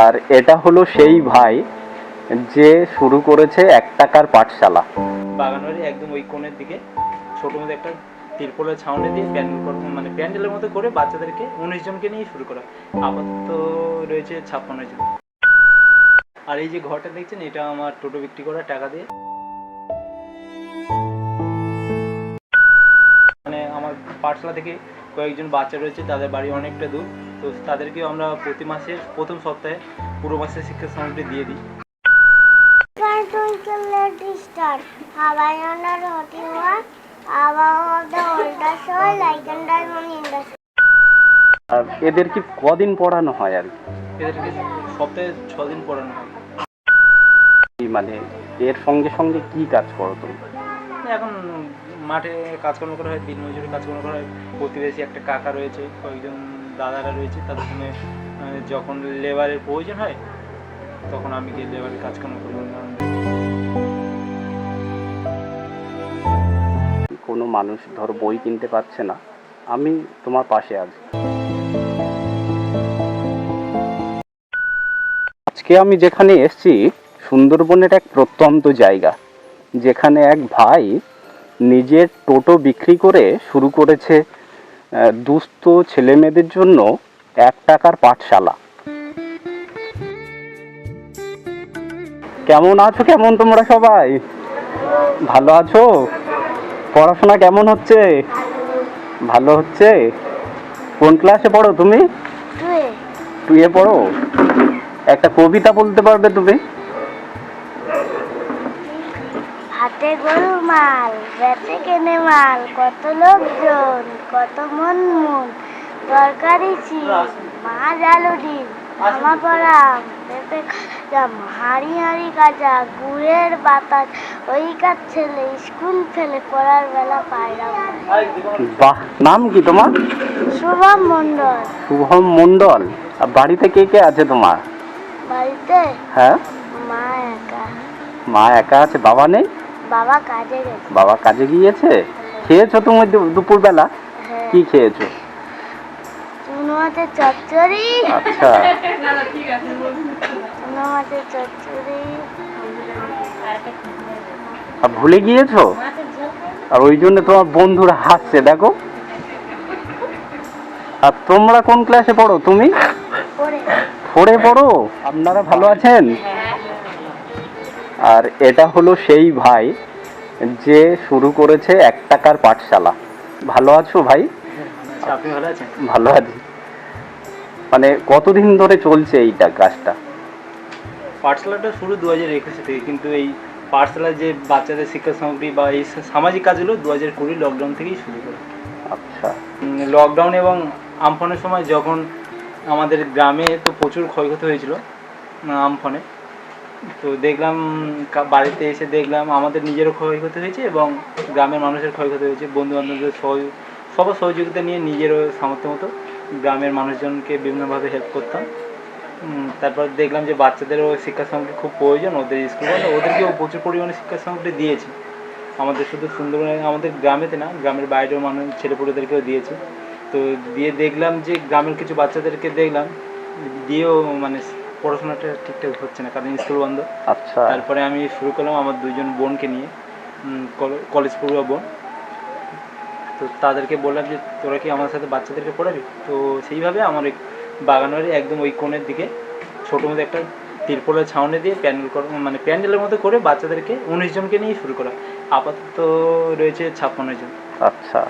আর এটা হলো সেই ভাই যে শুরু করেছে এক টাকার পাঠশালা। বাগানবাড়ি একদম ওই কোণের দিকে, ছোট মতো একটা তিরপলের ছাউনি দিয়ে প্যান্ডেল মানে প্যান্ডেলের মতো করে বাচ্চাদেরকে উনিশ জনকে নিয়ে শুরু করা। আপাতত রয়েছে ছাপ্পান্ন জন। আর এই যে ঘরটা দেখছেন, এটা আমার টোটো বিক্রি করা টাকা দিয়ে। মানে আমার পাঠশালা থেকে কয়েকজন বাচ্চা রয়েছে, তাদের বাড়ি অনেকটা দূর। তো তাদেরকে আমরা প্রতি মাসে প্রথম সপ্তাহে পুরো মাসের শিক্ষা সামগ্রী দিয়ে দিই। আর এদের কি কদিন পড়ানো হয় আর কি? এদেরকে সপ্তাহে ছ দিন পড়ানো হয়। মানে এর সঙ্গে সঙ্গে কি কাজ করো তুমি? এখন মাঠে কাজকর্ম করা হয় দিনমজুরি কাজকর্ম করা হয়। প্রতিবেশী একটা কাকা রয়েছে কয়েকজন দাদারা রয়েছে তাদের সঙ্গে যখন লেবারের প্রয়োজন হয়, তখন আমি গিয়ে লেবারের কাজকর্ম করি। কোনো মানুষ ধরো বই কিনতে পারছে না, আমি তোমার পাশে আছি। আজকে আমি যেখানে এসেছি, সুন্দরবনের এক প্রত্যন্ত জায়গা, যেখানে এক ভাই নিজের টোটো বিক্রি করে শুরু করেছে দুস্থ ছেলেমেয়েদের জন্য এক টাকার পাঠশালা। কেমন আছো? কেমন তোমরা সবাই? ভালো আছো? পড়াশোনা কেমন হচ্ছে? ভালো হচ্ছে? কোন ক্লাসে পড়ো তুমি. টুয়ে পড়ো? একটা কবিতা বলতে পারবে তুমি? হাতে গরু মাল বেচে কেনে মাল কত লোকজন কত মন মন তরকারি চিজ মাছ আলু ডিম জামা পড়া পেঁপে জাম হাঁড়ি হাঁড়ি কাজা গুড়ের বাতাস। ওই কাজ ছেলে স্কুল ফেলে পড়ার বেলা পায়রা বাহ নাম কি তোমার? শুভম মণ্ডল। শুভম মণ্ডল। আর বাড়িতে কে কে আছে তোমার? বাড়িতে হ্যাঁ? মা একা। মা একা আছে বাবা নেই? বাবা কাজে গেছে। বাবা কাজে গিয়েছে? খেয়েছো তুমি দুপুরবেলা? হ্যাঁ। কি খেয়েছো? চচ্চড়ি। আচ্ছা। চচ্চড়ি। আর ভুলে গিয়েছো? আর ওই জন্য তোমার বন্ধুরা হাসছে দেখো। আর তোমরা কোন ক্লাসে পড়ো? তুমি? ফোরে পড়ো? আপনারা ভালো আছেন? আর এটা হলো সেই ভাই যে শুরু করেছে এক টাকার পাঠশালা। ভালো আছো ভাই? আচ্ছা আপনি ভালো আছেন? ভালো আছি। মানে কতদিন ধরে চলছে এইটা কাজটা? পাঠশালাটা শুরু দু হাজার একুশে থেকে কিন্তু এই পাঠশালার যে বাচ্চাদের শিক্ষা সামগ্রী বা এই সামাজিক কাজগুলো দু হাজার কুড়ি লকডাউন থেকেই শুরু করে আচ্ছা। লকডাউন এবং আমফানের সময় যখন আমাদের গ্রামে তো প্রচুর ক্ষয়ক্ষতি হয়েছিল আমফানে। তো দেখলাম বাড়িতে এসে দেখলাম আমাদের নিজেরও ক্ষয়ক্ষতি হয়েছে এবং গ্রামের মানুষের ক্ষয়ক্ষতি হয়েছে বন্ধু বান্ধবদের সহযোগ সবার সহযোগিতা নিয়ে নিজেরও সামর্থ্য মতো গ্রামের মানুষজনকে বিভিন্নভাবে হেল্প করতাম। তারপর দেখলাম যে বাচ্চাদেরও শিক্ষা সামগ্রী খুব প্রয়োজন, ওদের স্কুল বন্ধ ওদেরকেও প্রচুর পরিমাণে শিক্ষা সামগ্রী দিয়েছি। আমাদের শুধু সুন্দরবনে আমাদের গ্রামেতে না, গ্রামের বাইরেও মানুষ, ছেলেপুলেদেরকেও দিয়েছে। তো দিয়ে দেখলাম যে গ্রামের কিছু বাচ্চাদেরকে দেখলাম, দিয়েও মানে পড়াশোনাটা ঠিকঠাক হচ্ছে না কারণ স্কুল বন্ধ। আচ্ছা। তারপরে আমি শুরু করলাম আমার দুজন বোনকে নিয়ে কলেজ পড়ুয়া বোন। তো তাদেরকে বললাম যে তোরা কি আমার সাথে বাচ্চাদেরকে পড়াবি? তো সেইভাবে আমার ওই বাগানবাড়ি একদম ওই কোণের দিকে ছোটো মতো একটা তিরপলের ছাউনি দিয়ে প্যান্ডেল কর মানে প্যান্ডেলের মতো করে বাচ্চাদেরকে উনিশ জনকে নিয়ে শুরু করা। আপাতত রয়েছে ছাপ্পান্ন জন। আচ্ছা।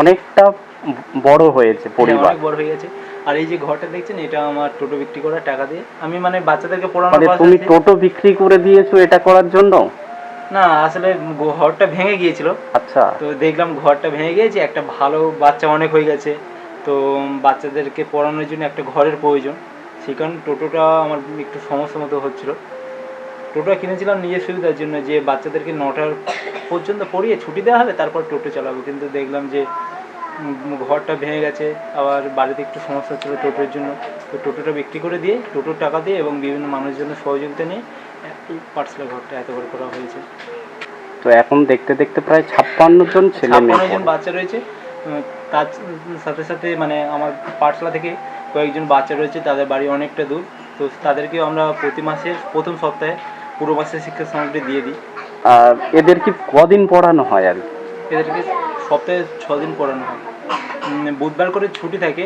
অনেকটা বড় হয়েছে পরিবার। বড় হয়ে গেছে। আর এই যে ঘরটা দেখছেন এটা আমার টোটো বিক্রি করা টাকা দিয়ে। আমি মানে বাচ্চাদেরকে পড়ানোর মানে পাশাপাশি- তুমি টোটো বিক্রি করে দিয়েছ এটা করার জন্য? না আসলে ঘরটা ভেঙে গিয়েছিল। আচ্ছা। তো দেখলাম ঘরটা ভেঙে গিয়েছে একটা ভালো বাচ্চা অনেক হয়ে গেছে। তো বাচ্চাদেরকে পড়ানোর জন্য একটা ঘরের প্রয়োজন। সেই কারণে টোটোটা আমার একটু সমস্যা মতো হচ্ছিল। টোটো কিনেছিলাম নিজের সুবিধার জন্য যে বাচ্চাদেরকে নটার পর্যন্ত পড়িয়ে ছুটি দেওয়া হবে তারপর টোটো চালাবো। কিন্তু দেখলাম যে ঘরটা ভেঙে গেছে আবার বাড়িতে একটু সমস্যা ছিল টোটোর জন্য। তো টোটোটা বিক্রি করে দিয়ে টোটোর টাকা দিয়ে এবং বিভিন্ন মানুষের জন্য সহযোগিতা নিয়ে পার্সেলের ঘরটা এত বড় করা হয়েছে। তো এখন দেখতে দেখতে প্রায় ছাপ্পান্ন জন ছেলে ছাপ্পান্ন জন বাচ্চা রয়েছে। তার সাথে সাথে মানে আমার পাঠশালা থেকে কয়েকজন বাচ্চা রয়েছে তাদের বাড়ি অনেকটা দূর। তো তাদেরকেও আমরা প্রতি মাসে প্রথম সপ্তাহে পুরো মাসের শিক্ষা সামগ্রী দিয়ে দিই। আর এদের কি কদিন পড়ানো হয় আর কি? এদেরকে সপ্তাহে ছ দিন পড়ানো হয়। বুধবার করে ছুটি থাকে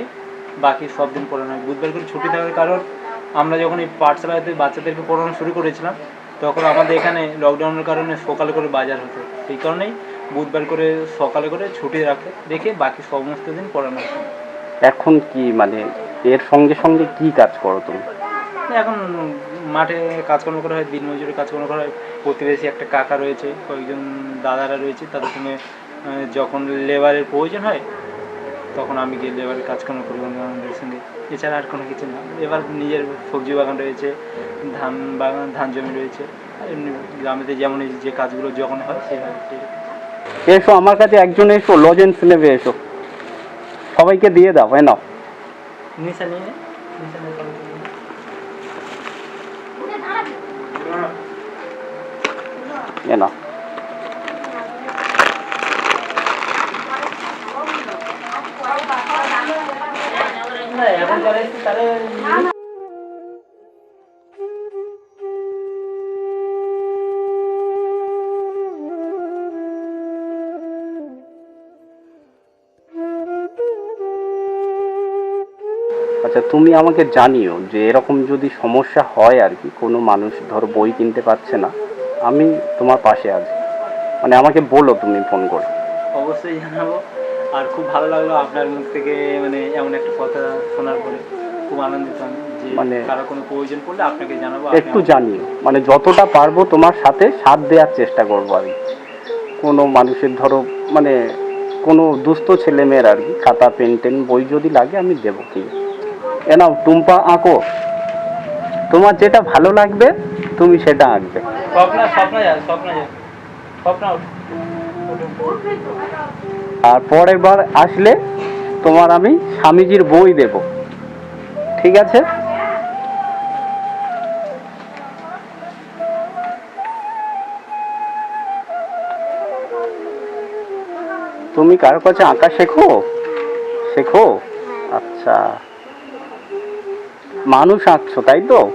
বাকি সব দিন পড়ানো হয়। বুধবার করে ছুটি থাকার কারণ আমরা যখন এই পাঠশালাতে বাচ্চাদেরকে পড়ানো শুরু করেছিলাম তখন আমাদের এখানে লকডাউনের কারণে সকালে করে বাজার হতো। সেই কারণেই বুধবার করে সকালে করে ছুটি রাখে রেখে বাকি সমস্ত দিন পড়ানো হতো এখন কি মানে এর সঙ্গে সঙ্গে কি কাজ করো তুমি? এখন মাঠে কাজকর্ম করা হয় দিনমজুরি কাজকর্ম করা হয়। প্রতিবেশী একটা কাকা রয়েছে কয়েকজন দাদারা রয়েছে তাদের সঙ্গে যখন লেবারের প্রয়োজন হয় তখন আমি গিয়ে লেবারের কাজকর্ম করি অন্যদের সঙ্গে। এছাড়া আর কোনো কিছু না। এবার নিজের সবজি বাগান রয়েছে ধান বাগান ধান জমি রয়েছে। আর এমনি গ্রামেতে যেমন এই যে কাজগুলো যখন হয় সেভাবে এসো আমার কাছে একজন এসো লজেন্স নেবে এসো। সবাইকে দিয়ে দাও হ্যাঁ নাও। নিশা নিয়ে নিশা নিয়ে এ নাও না এখন যারা এসছে তারা আচ্ছা তুমি আমাকে জানিও যে এরকম যদি সমস্যা হয় আর কি কোনো মানুষ ধর বই কিনতে পারছে না আমি তোমার পাশে আছি। মানে আমাকে বলো তুমি ফোন করে। অবশ্যই জানাব। আর খুব ভালো লাগল আপনার মুখ থেকে মানে এমন একটা কথা শোনার পরে খুব আনন্দিত আমি মানে- কারও কোনো প্রয়োজন পড়লে আপনাকে জানাব একটু জানিও। মানে যতটা পারব তোমার সাথে সাথ দেওয়ার চেষ্টা করব কি কোনো মানুষের ধরো মানে কোনো দুস্থ ছেলে মেয়ের আর কি খাতা পেন টেন বই যদি লাগে আমি দেবো ঠিক আছে এ নাও টুম্পা আঁকো। তোমার যেটা ভালো লাগবে তুমি সেটা আঁকবে। স্বপ্ন স্বপ্ন স্বপ্ন স্বপ্ন। আর পরের বার আসলে তোমার আমি স্বামীজির বই দেব। ঠিক আছে? তুমি কারও কাছে আঁকা শেখো? শেখো? আচ্ছা। মানুষ আঁকছো, তাই তো?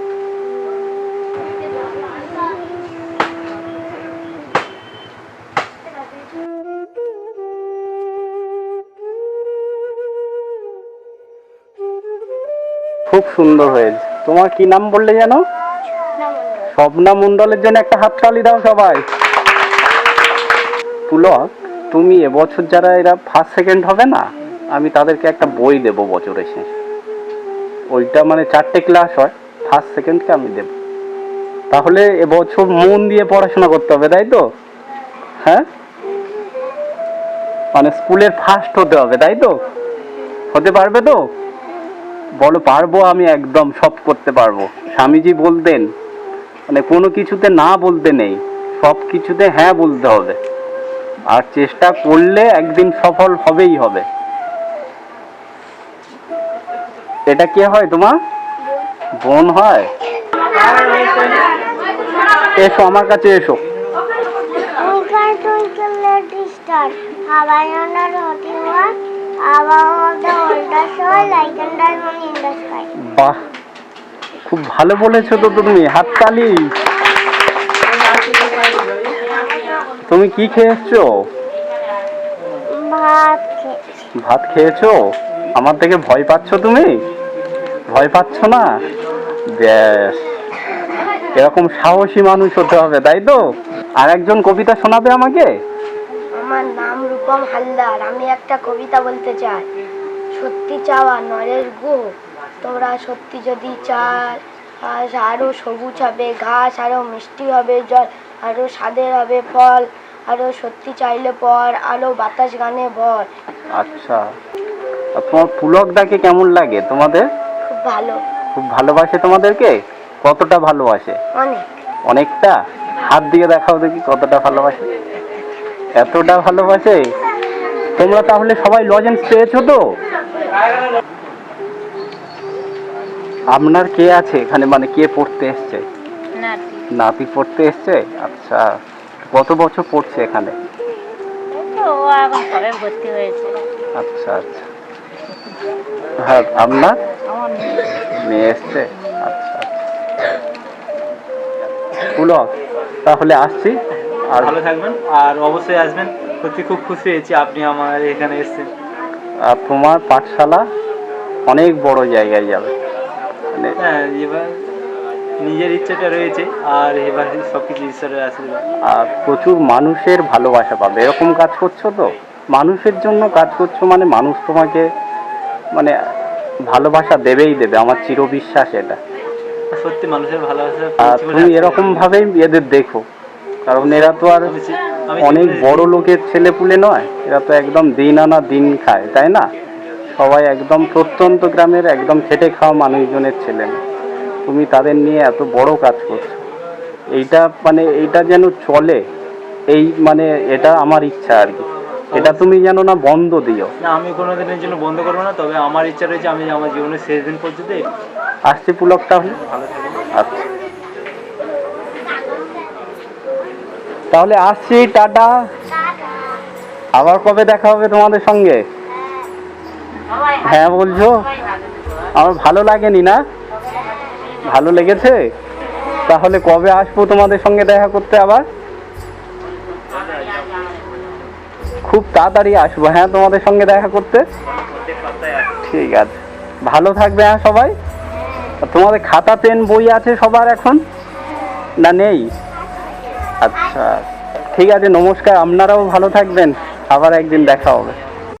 খুব সুন্দর হয়েছে। তোমার কি নাম বললে যেন? স্বপ্না মণ্ডলের জন্য একটা হাত হাততালি দাও সবাই। পুলক, তুমি এবছর যারা এরা ফার্স্ট সেকেন্ড হবে না, আমি তাদেরকে একটা বই দেবো বছরের শেষে। ওইটা মানে চারটে ক্লাস হয় ফার্স্ট সেকেন্ডকে আমি দেব। তাহলে এবছর মন দিয়ে পড়াশোনা করতে হবে, তাই তো? হ্যাঁ? মানে স্কুলের ফার্স্ট হতে হবে, তাই তো? হতে পারবে তো? বলো পারব আমি একদম সব করতে পারব। স্বামীজি বলতেন মানে কোনো কিছুতে না বলতে নেই সব কিছুতে হ্যাঁ বলতে হবে। আর চেষ্টা করলে একদিন সফল হবেই হবে। এটা কে হয় তোমার? বোন হয়? এসো আমার কাছে এসো। Twinkle, little বাহ খুব ভালো বলেছ তো তুমি হাত হাততালি তুমি কি খেয়ে এসছো ভাত খেয়েছি ভাত খেয়েছো? আমার থেকে ভয় পাচ্ছ তুমি? ভয় পাচ্ছ না? ব্যাস এরকম সাহসী মানুষ হতে হবে তাই তো? আর একজন কবিতা শোনাবে আমাকে? আমার নাম রূপম হালদার। আমি একটা কবিতা বলতে চাই। সত্যি চাওয়া নরের গো তোরা সত্যি যদি চাস আজ আরও সবুজ হবে ঘাস আরও মিষ্টি হবে জল আরও স্বাদের হবে ফল আরও সত্যি চাইলে পর আলো বাতাস গানে ভর। আচ্ছা। তোমার পুলক ডাকে কেমন লাগে তোমাদের? খুব ভালো। খুব ভালোবাসে তোমাদেরকে? কতটা ভালোবাসে? অনেক। অনেকটা? হাত দিয়ে দেখাও দেখি কতটা ভালোবাসে। এতটা ভালোবাসে? তোমরা তাহলে সবাই লজেন্স পেয়েছ তো? আপনার কে আছে এখানে? মানে কে পড়তে এসছে? নাতি। পড়তে এসছে? আচ্ছা কত বছর পড়ছে এখানে? আচ্ছা আচ্ছা। হ্যাঁ আপনার? মেয়ে। এসছে? আচ্ছা আচ্ছা। তাহলে আসছি। আর ভালো থাকবেন আর অবশ্যই আসবেন। সত্যি খুব খুশি হয়েছি আপনি আমার এখানে এসেছেন। আর তোমার পাঠশালা অনেক বড় জায়গায় যাবে। মানে হ্যাঁ এবার নিজের ইচ্ছাটা রয়েছে আর এবার সব কিছু ঈশ্বরের আশীর্বাদ। আর প্রচুর মানুষের ভালোবাসা পাবে। এরকম কাজ করছ তো? মানুষের জন্য কাজ করছ মানে মানুষ তোমাকে মানে ভালোবাসা দেবেই দেবে। আমার চিরবিশ্বাস এটা। সত্যি মানুষের ভালোবাসা আর তুমি এরকম ভাবেই এদের দেখো। কারণ এরা তো আর অনেক বড় লোকের ছেলে পুলে নয় এরা তো একদম দিন আনা দিন খায় তাই না? সবাই একদম প্রত্যন্ত গ্রামের একদম খেটে খাওয়া মানুষজনের ছেলে। তুমি তাদের নিয়ে এত বড় কাজ করছ। এইটা মানে এইটা যেন চলে এই মানে এটা আমার ইচ্ছা আর কি। এটা তুমি যেন না বন্ধ দিও। না আমি কোনো দিনের জন্য বন্ধ করব না তবে আমার ইচ্ছা রয়েছে আমি আমার জীবনের শেষ দিন পর্যন্ত আসছি পুলক তাহলে ভালো থাকব আচ্ছা তাহলে আসছি, টাটা। আবার কবে দেখা হবে তোমাদের সঙ্গে? হ্যাঁ বলছো? আমার ভালো লাগেনি না? ভালো লেগেছে? তাহলে কবে আসব তোমাদের সঙ্গে দেখা করতে আবার? খুব তাড়াতাড়ি আসব হ্যাঁ তোমাদের সঙ্গে দেখা করতে? ঠিক আছে। ভালো থাকবে হ্যাঁ সবাই? তোমাদের খাতা, পেন, বই আছে সবার এখন? না নেই? আচ্ছা। ঠিক আছে নমস্কার আপনারাও ভালো থাকবেন। আবার একদিন দেখা হবে।